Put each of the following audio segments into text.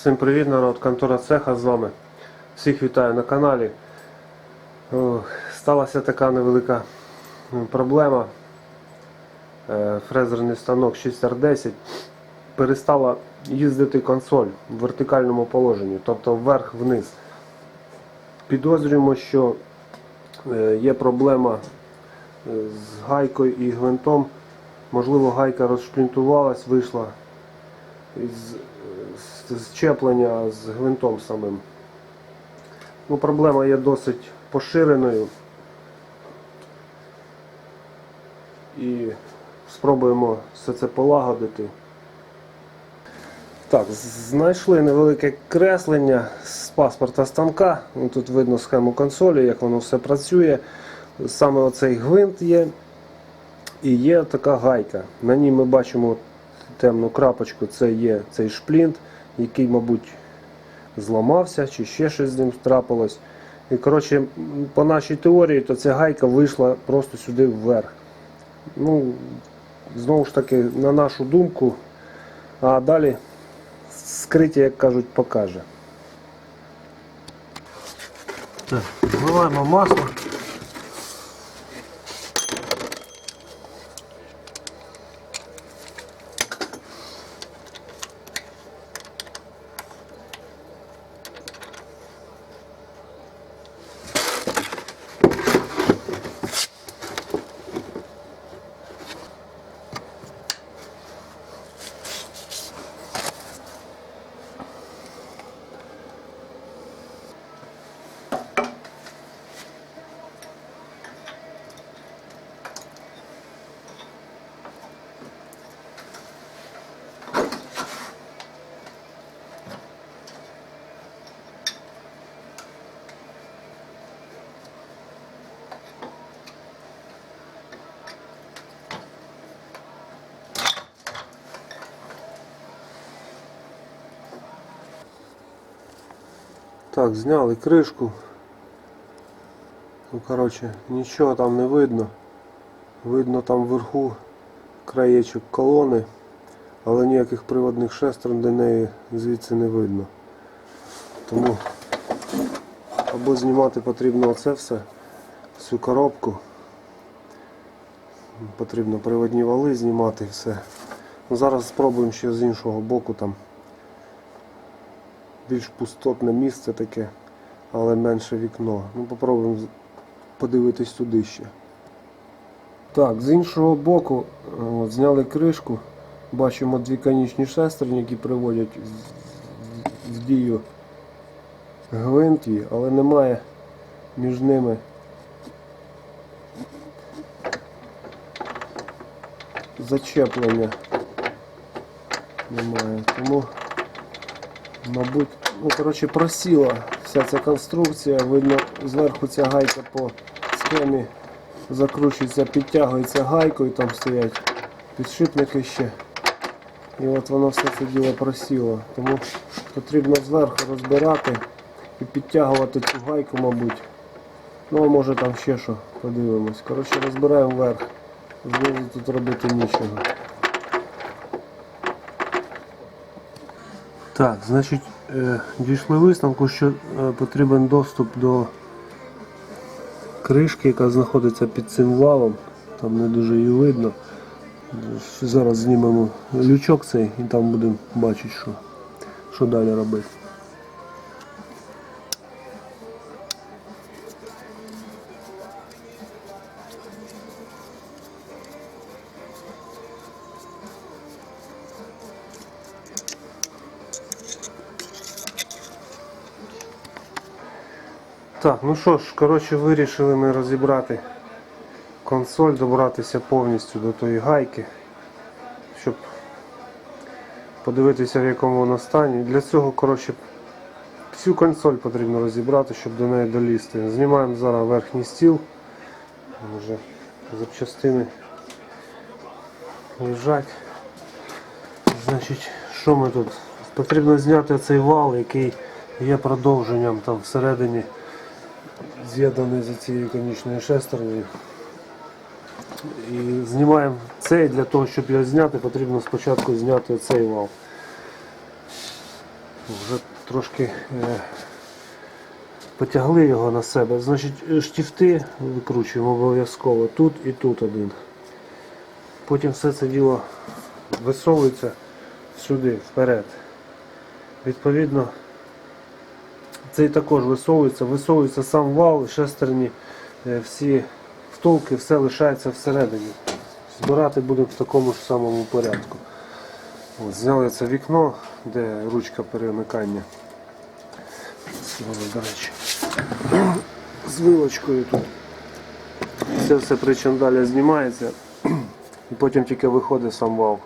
Всім привіт, народ, контора цеха з вами. Всіх вітаю на каналі. Сталася така невелика проблема. Е, Фрезерний станок 6R10 перестала їздити консоль в вертикальному положенні, тобто вверх-вниз. Підозрюємо, що е, є проблема е, з гайкою і гвинтом. Можливо, гайка розшплінтувалась, вийшла з- зчеплення з гвинтом самим. Ну, проблема є досить поширеною. І спробуємо все це полагодити. Так, знайшли невелике креслення з паспорта станка. Ну, Тут видно схему консолі, як воно все працює. Саме оцей гвинт є. І є така гайка. На ній ми бачимо темну крапочку, це є цей шплінт, який, мабуть, зламався чи ще щось з ним трапилось. І коротше, по нашій теорії, то ця гайка вийшла просто сюди вверх. Ну, знову ж таки, на нашу думку, а далі скриття, як кажуть, покаже. Так, вливаємо масло. Так, зняли кришку. Ну, коротше, нічого там не видно. Видно там вверху краєчок колони, але ніяких приводних шестерн до неї звідси не видно. Тому або знімати потрібно оце все, всю коробку. Потрібно приводні вали знімати і все. Ну, Зараз спробуємо ще з іншого боку там більш пустотне місце таке, але менше вікно. Ну, попробуємо подивитись туди ще. Так, з іншого боку е, от, зняли кришку. Бачимо дві конічні шестерні, які приводять в- дію гвинт, але немає між ними зачеплення. Немає. Тому Мабуть, ну коротше просіла вся ця конструкція. Видно, зверху ця гайка по схемі закручується, підтягується гайкою, там стоять підшипники ще. І от воно все це діло просіло. Тому потрібно зверху розбирати і підтягувати цю гайку, мабуть. Ну а може там ще що, подивимось. Коротше, розбираємо вверх. Знизу тут робити нічого. Так, значить, е, дійшли висновку, що е, потрібен доступ до кришки, яка знаходиться під цим валом. Там не дуже її видно. Зараз знімемо лючок цей і там будемо бачити, що, що далі робити. Так, ну що ж, коротше, вирішили ми розібрати консоль, добратися повністю до тої гайки, щоб подивитися в якому вона стані. Для цього, коротше, всю консоль потрібно розібрати, щоб до неї долізти. Знімаємо зараз верхній стіл. Вже запчастини лежать. Значить, що ми тут? Потрібно зняти цей вал, який є продовженням там всередині з'єднаний за цією конічною шестернею. І знімаємо цей, для того, щоб його зняти, потрібно спочатку зняти цей вал. Вже трошки е, потягли його на себе. Значить, штифти викручуємо обов'язково тут і тут один. Потім все це діло висовується сюди, вперед. Відповідно, цей також висовується, висовується сам вал, шестерні, е, всі втулки, все лишається всередині. Збирати будемо в такому ж самому порядку. От, зняли це вікно, де ручка перемикання. З вилочкою тут. Це все причин далі знімається і потім тільки виходить сам вал.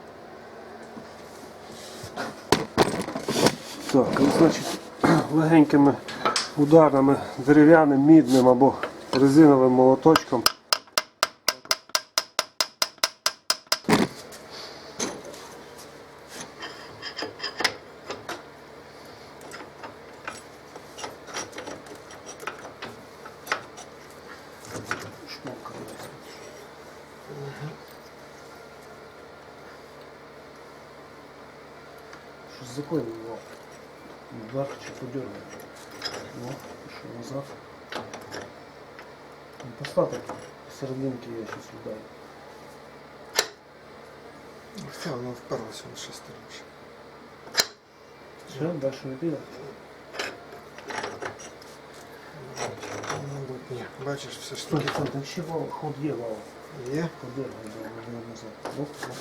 Так, ну, значить, легенькими ударами дерев'яним, мідним або резиновим молоточком. Що з якою вал? Вверх чи подергай? Ну, що назад. Ну, Поставте серединки я щось ударю. Все, воно вперлося на шестерню. Все, далі не піде? Мабуть, ні. Бачиш, все ж Стой, таки стой, так ще вал, ход є вал. є. Подергай, да, надо назад. Оп, оп,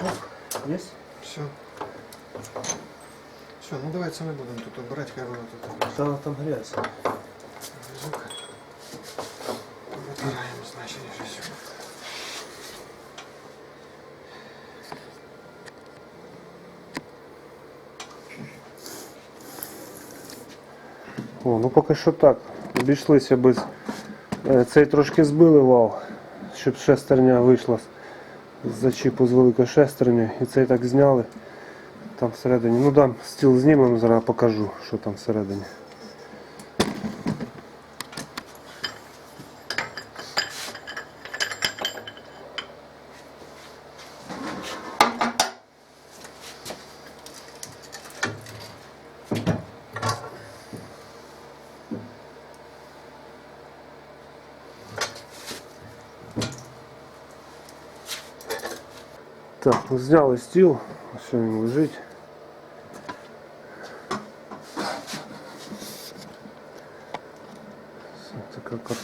оп. Оп, есть? Все. Все, ну давай це ми будемо тут обирати, хай воно тут Та там грязь. звук. Витираємо, і все. О, ну поки що так. Обійшлися без. е, Цей трошки збили вал, щоб шестерня вийшла з зачіпу з великої шестерні. І цей так зняли. Там всередині. Ну да, стіл знімемо, зараз покажу, що там всередині. Так, ну, зняли стіл, ось він лежить.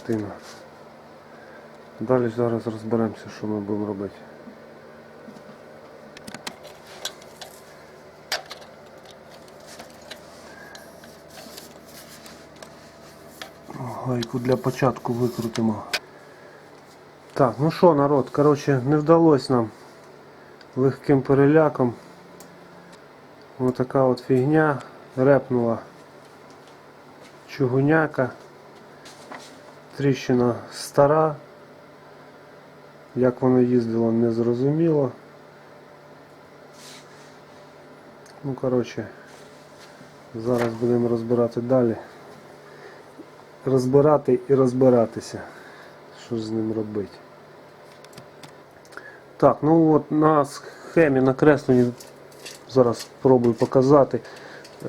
Картина. Далі зараз розберемося, що ми будемо робити. Гайку для початку викрутимо. Так, ну що, народ, коротше, не вдалося нам легким переляком. Ось така от фігня репнула чугуняка. Тріщина стара. Як воно їздило, не зрозуміло. Ну, коротше, зараз будемо розбирати далі. Розбирати і розбиратися. Що з ним робити. Так, ну от на схемі накреслені, зараз спробую показати.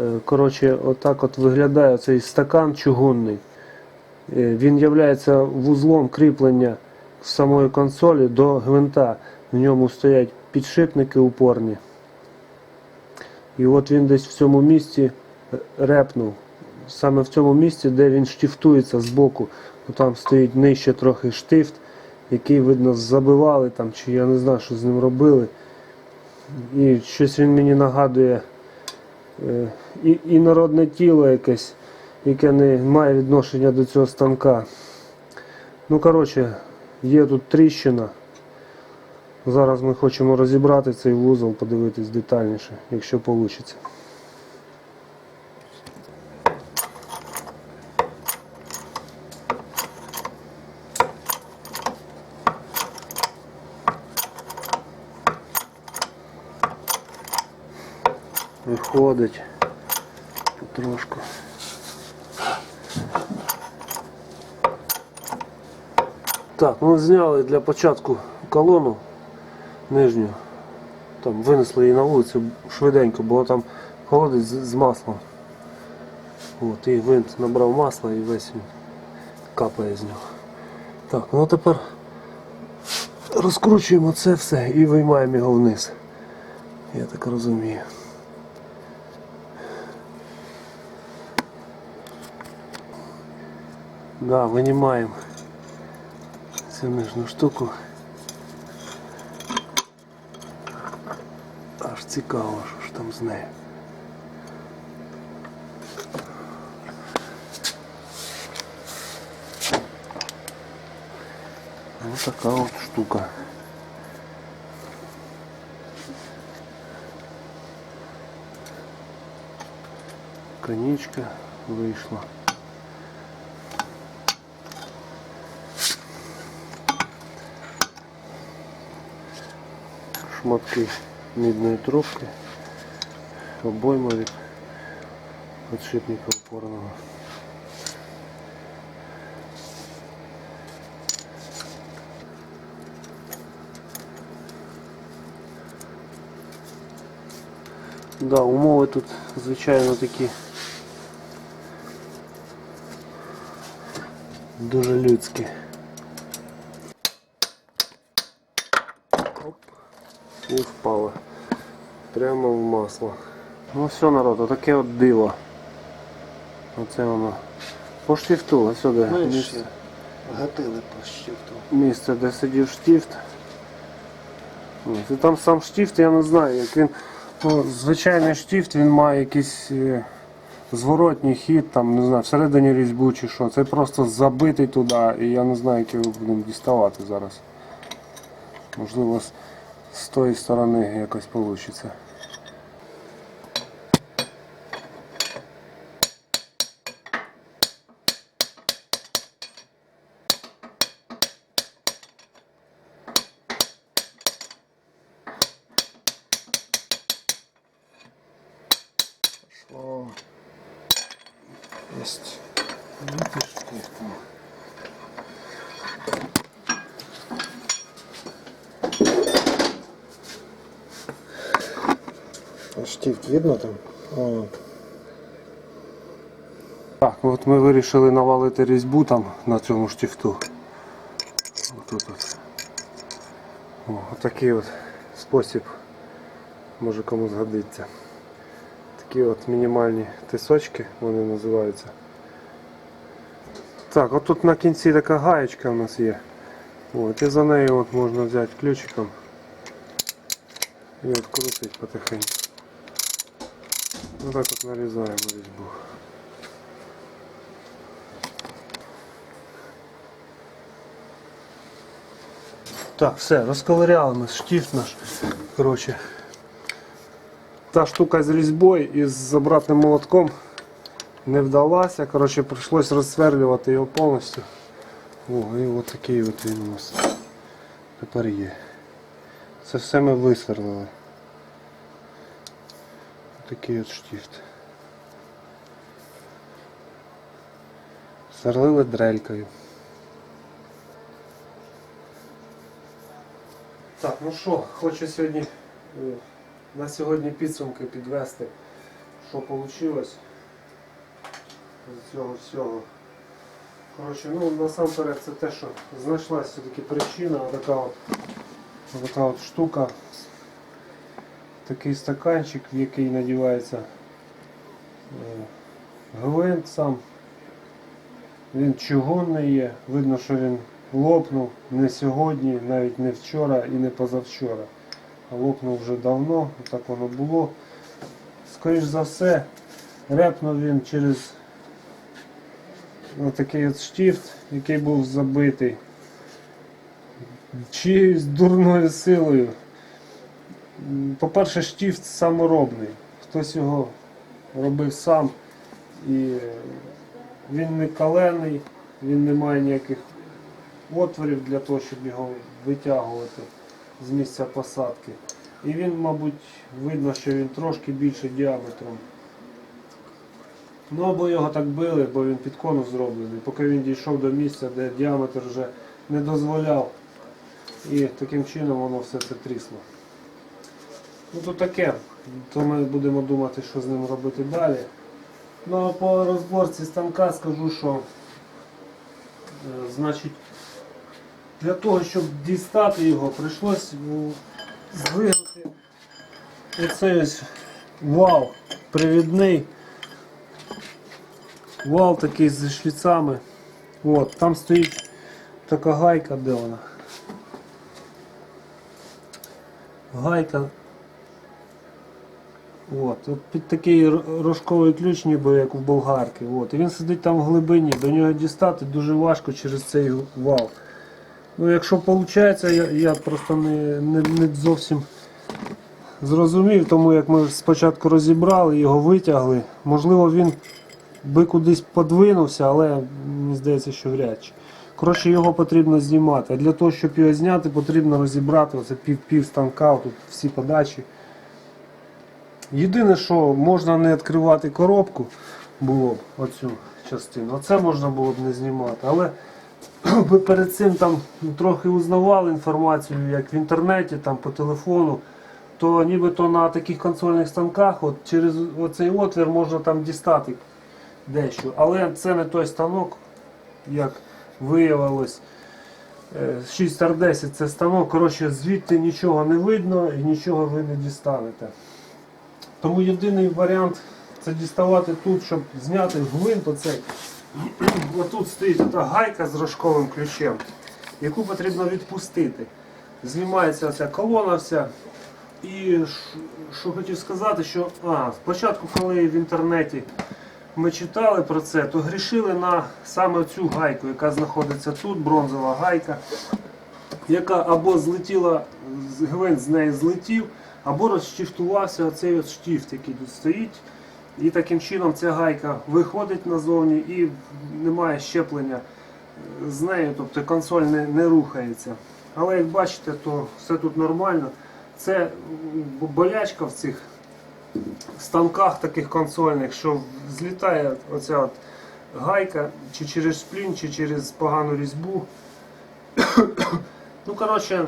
Е, Коротше, отак от виглядає цей стакан чугунний. Е, Він є вузлом кріплення самої консолі до гвинта. В ньому стоять підшипники упорні. І от він десь в цьому місці е, репнув. Саме в цьому місці, де він штифтується з боку. Там стоїть нижче трохи штифт який, видно, забивали там, чи я не знаю, що з ним робили. І щось він мені нагадує е, і, і народне тіло якесь, яке не має відношення до цього станка. Ну, коротше, є тут тріщина. Зараз ми хочемо розібрати цей вузол, подивитись детальніше, якщо вийде. Виходить потрошку. Так, ну зняли для початку колону нижню. Там винесли її на вулицю швиденько, бо там холодець з, з маслом. От, і винт набрав масла і весь він капає з нього. Так, ну тепер розкручуємо це все і виймаємо його вниз. Я так розумію. Да, винімаємо нижню штуку. Аж цікаво, що ж там з нею. Ось така от штука. Конічка вийшла. Шматки мідної трубки, обойма від підшипника опорного. Да, умови тут, звичайно, такі дуже людські. І впало. Прямо в масло. Ну все, народ, отаке от диво. Оце воно. По штифту, ось сюди. Місце, Гатили по щифту. місце, де сидів штифт. Ось, І там сам штифт, я не знаю, як він. Ну, звичайний штифт він має якийсь е, зворотній хід, там, не знаю, всередині різьбу чи що. Це просто забитий туди, і я не знаю, як його будемо діставати зараз. Можливо, з, тої сторони якось вийде. Штифт видно там? О, Так, от ми вирішили навалити різьбу там на цьому штифту. Отут от. О, отакий от спосіб може кому згодиться. Такі от мінімальні тисочки вони називаються. Так, от тут на кінці така гаєчка у нас є. От, і за нею от можна взяти ключиком і відкрутити потихеньку. Отак от нарізаємо різьбу. Так, все, розковиряли ми штифт наш. Коротше. Та штука з різьбою і з обратним молотком не вдалася. Коротше, прийшлось розсверлювати його повністю. О, і от такий от він у нас тепер є. Це все ми висверлили. Такий от штифт. Сверлили дрелькою. Так, ну що, хочу сьогодні е, на сьогодні підсумки підвести, що вийшло з цього всього. Коротше, ну насамперед це те, що знайшлася все-таки причина, така от, така от штука, такий стаканчик, в який надівається е, гвинт сам. Він чугунний є, видно, що він лопнув не сьогодні, навіть не вчора і не позавчора. А лопнув вже давно, так воно було. Скоріш за все, репнув він через отакий от штифт, який був забитий. Чиюсь дурною силою. По-перше, штифт саморобний. Хтось його робив сам. І він не калений, він не має ніяких отворів для того, щоб його витягувати з місця посадки. І він, мабуть, видно, що він трошки більше діаметром. Ну або його так били, бо він під конус зроблений, поки він дійшов до місця, де діаметр вже не дозволяв. І таким чином воно все це трісло. Ну то таке. То ми будемо думати, що з ним робити далі. Ну а по розборці станка скажу, що е, значить для того, щоб дістати його, прийшлось м, здвигнути оцей ось вал привідний. Вал такий зі шліцами. От, там стоїть така гайка, де вона? Гайка. От, під такий рожковий ключ, ніби як в болгарки. От. І він сидить там в глибині, до нього дістати дуже важко через цей вал. Ну, якщо виходить, я, я просто не, не, не зовсім зрозумів, тому як ми спочатку розібрали, його витягли. Можливо, він би кудись подвинувся, але мені здається, що вряд чи. Коротше, його потрібно знімати. А для того, щоб його зняти, потрібно розібрати оце пів, пів станка, тут всі подачі. Єдине, що можна не відкривати коробку, було б оцю частину. Оце можна було б не знімати. Але ви перед цим там трохи узнавали інформацію, як в інтернеті, там по телефону, то нібито на таких консольних станках от через оцей отвір можна там дістати дещо. Але це не той станок, як виявилось. Е, 6R10 це станок, коротше, звідти нічого не видно і нічого ви не дістанете. Тому єдиний варіант це діставати тут, щоб зняти гвинт оцей. Отут стоїть та гайка з рожковим ключем, яку потрібно відпустити. Знімається ця колона вся. І що хотів сказати, що а, спочатку, коли в інтернеті ми читали про це, то грішили на саме цю гайку, яка знаходиться тут, бронзова гайка, яка або злетіла, гвинт з неї злетів, або розштифтувався оцей от штифт, який тут стоїть. І таким чином ця гайка виходить назовні і немає щеплення з нею, тобто консоль не, не рухається. Але як бачите, то все тут нормально. Це болячка в цих станках таких консольних, що злітає оця от гайка чи через шплін, чи через погану різьбу. ну, коротше,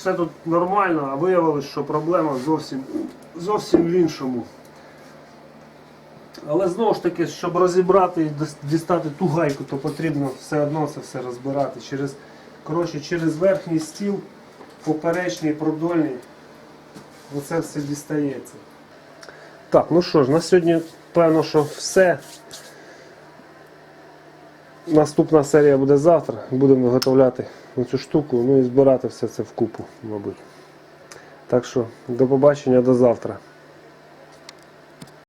все тут нормально, а виявилось, що проблема зовсім, зовсім в іншому. Але знову ж таки, щоб розібрати і дістати ту гайку, то потрібно все одно це все розбирати через, коротше, через верхній стіл, поперечний, продольний. Оце все дістається. Так, ну що ж, на сьогодні певно, що все. Наступна серія буде завтра. Будемо виготовляти цю штуку, ну і збирати все це вкупу, мабуть. Так що, до побачення, до завтра.